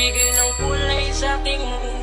magbigay ng kulay sa aking mundo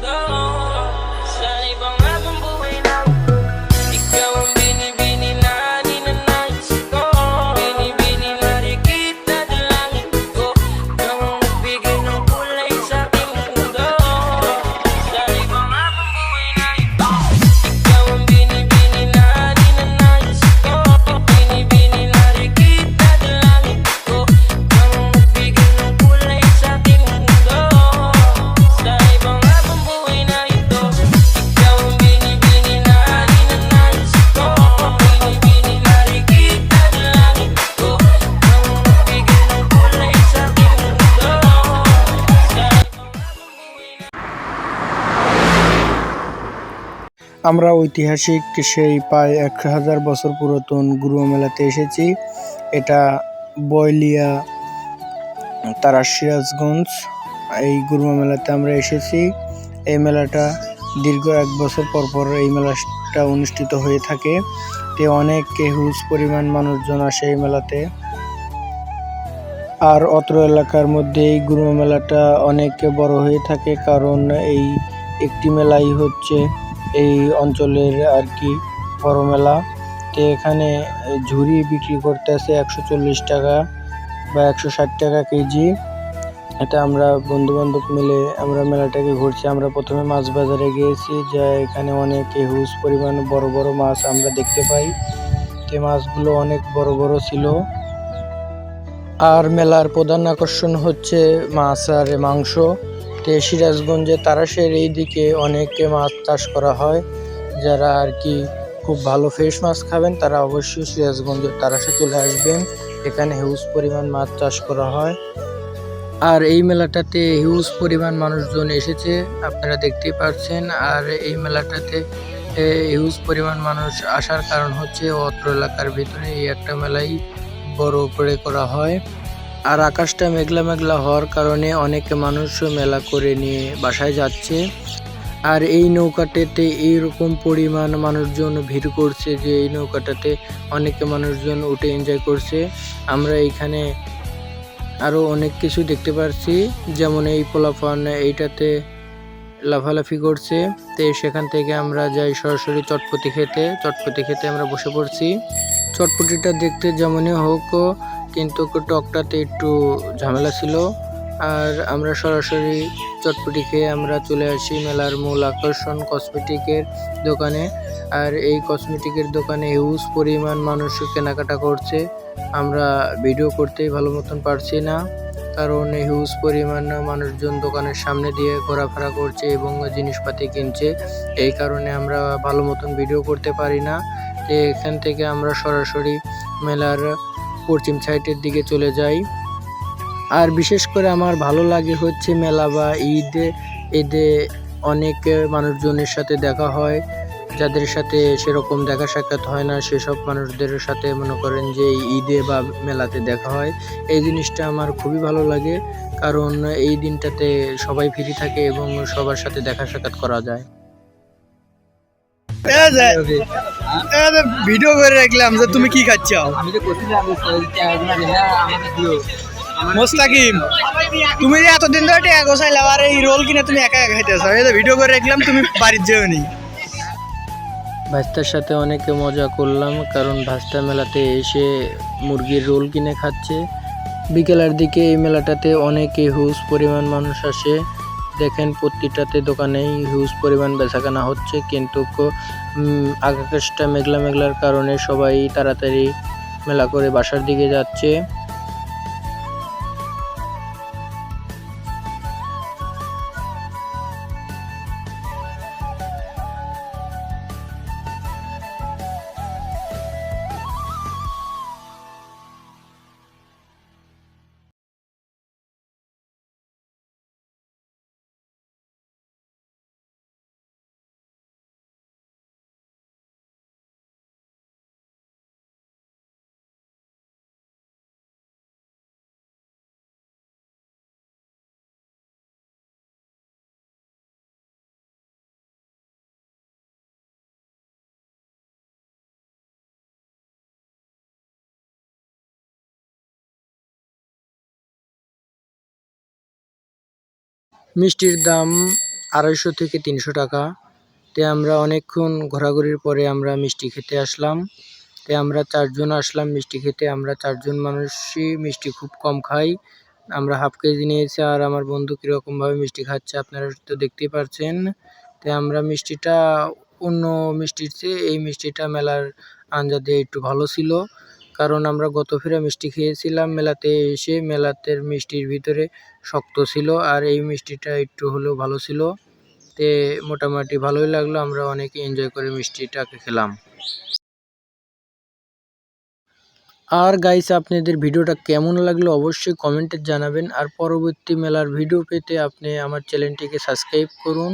আমরা ঐতিহাসিক সেই প্রায় এক হাজার বছর পুরাতন গুরু মেলাতে এসেছি। এটা বয়লিয়া তারা সিরাজগঞ্জ এই গুরু মেলাতে আমরা এসেছি। এই মেলাটা দীর্ঘ এক বছর পর পর এই মেলাটা অনুষ্ঠিত হয়ে থাকে। তে অনেক হিউজ পরিমাণ মানুষজন আসে এই মেলাতে। আর অত্র এলাকার মধ্যে এই গুরুমা মেলাটা অনেক বড় হয়ে থাকে, কারণ এই একটি মেলাই হচ্ছে এই অঞ্চলের আর কি বড় মেলা তো এখানে ঝুড়ি বিক্রি করতেছে একশো চল্লিশ টাকা বা একশো ষাট টাকা কেজি। এটা আমরা বন্ধু বান্ধব মিলে আমরা মেলাটাকে ঘুরছি। আমরা প্রথমে মাছ বাজারে গিয়েছি, যা এখানে অনেক হিউজ পরিমাণ বড় বড় মাছ আমরা দেখতে পাই। তো মাছগুলো অনেক বড় বড় ছিল। আর মেলার প্রধান আকর্ষণ হচ্ছে মাছ আর মাংস। তো সিরাজগঞ্জে, তারাশের এই দিকে অনেক মাছ চাষ করা হয়। যারা আর কি খুব ভালো ফ্রেশ মাছ খাবেন, তারা অবশ্যই সিরাজগঞ্জের তারাশে চলে আসবেন। এখানে হিউজ পরিমাণ মাছ চাষ করা হয়। আর এই মেলাটাতে হিউজ পরিমাণ মানুষজন এসেছে, আপনারা দেখতেই পাচ্ছেন। আর এই মেলাটাতে হিউজ পরিমাণ মানুষ আসার কারণ হচ্ছে অত্র এলাকার ভিতরে এই একটা মেলাই বড় করে করা হয়। আর আকাশটা মেঘলা মেঘলা হওয়ার কারণে অনেক মানুষ মেলা করে নিয়ে বাসায় যাচ্ছে। আর এই নৌকাটাতে এইরকম পরিমাণ মানুষজন ভিড় করছে যে এই নৌকাটাতে অনেক মানুষজন উঠে এনজয় করছে। আমরা এইখানে আরও অনেক কিছু দেখতে পাচ্ছি যেমন এই পোলাফান এইটাতে লাফালাফি করছে। তো সেখান থেকে আমরা যাই সরাসরি চটপটি খেতে চটপটি খেতে আমরা বসে পড়ছি। চটপটিটা দেখতে যেমনই হোক কিন্তু টকটাতে একটু ঝামেলা ছিল। আর আমরা সরাসরি চটপটি খেয়ে আমরা চলে আসি মেলার মূল আকর্ষণ কসমেটিকের দোকানে। আর এই কসমেটিকের দোকানে হিউজ পরিমাণ মানুষ কেনাকাটা করছে। আমরা ভিডিও করতেই ভালো মতন পারছি না। কারণ হিউজ পরিমাণ মানুষজন দোকানের সামনে দিয়ে ঘোরাফেরা করছে এবং জিনিসপাতি কিনছে। এই কারণে আমরা ভালো মতন ভিডিও করতে পারি না। এখান থেকে আমরা সরাসরি মেলার পশ্চিম সাইডের দিকে চলে যাই। আর বিশেষ করে আমার ভালো লাগে হচ্ছে মেলা বা ঈদে ঈদে অনেক মানুষজনের সাথে দেখা হয়। যাদের সাথে সেরকম দেখা সাক্ষাৎ হয় না, সেসব মানুষদের সাথে মনে করেন যে ঈদে বা মেলাতে দেখা হয়। এই জিনিসটা আমার খুবই ভালো লাগে, কারণ এই দিনটাতে সবাই ফ্রি থাকে এবং সবার সাথে দেখা সাক্ষাৎ করা যায়। ভিডিও করে রাখলাম যে তুমি কি খাচ্ছ? তো দিও। মোস্তাকিম তুমি যে এতদিন ধরে টেকা গোছাইলা আর এই রোল কিনে তুমি একা একা খাইতেছ? এই যে ভিডিও করে রাখলাম তুমি বাড়ির যেও নি। ভাস্তার সাথে অনেকে মজা করলাম কারণ ভাস্তা মেলাতে এসে মুরগির রোল কিনে খাচ্ছে। বিকেলের দিকে এই মেলাটাতে অনেকে হিউজ পরিমাণ মানুষ আসে। দেখেন, প্রতিটাতে দোকানেই হিউজ পরিমাণ বেচাকেনা হচ্ছে, কিন্তু আকাশটা মেঘলা মেঘলার কারণে সবাই তাড়াতাড়ি মেলা করে বাসার দিকে যাচ্ছে। মিষ্টির দাম আড়াইশো থেকে তিনশো টাকা। তে আমরা অনেকক্ষণ ঘোরাঘুরির পরে আমরা মিষ্টি খেতে আসলাম। তে আমরা চারজন আসলাম মিষ্টি খেতে। আমরা চারজন মানুষই মিষ্টি খুব কম খাই। আমরা হাফ কেজি নিয়েছি আর আমার বন্ধু কীরকমভাবে মিষ্টি খাচ্ছে আপনারা তো দেখতেই পারছেন। তে আমরা মিষ্টিটা অন্য মিষ্টির চেয়ে এই মিষ্টিটা মেলার আঞ্জাদে একটু ভালো ছিল। কারণ আমরা গত ফেরা মিষ্টি খেয়েছিলাম, মেলাতে এসে মেলাতে মিষ্টির ভিতরে শক্ত ছিল আর এই মিষ্টিটা একটু হলেও ভালো ছিল। তে মোটামুটি ভালোই লাগল, আমরা অনেক এনজয় করে মিষ্টিটাকে খেলাম। আর গাইস আপনাদের ভিডিওটা কেমন লাগল অবশ্যই কমেন্টে জানাবেন। আর পরবর্তী মেলার ভিডিও পেতে আপনি আমার চ্যানেলটিকে সাবস্ক্রাইব করুন।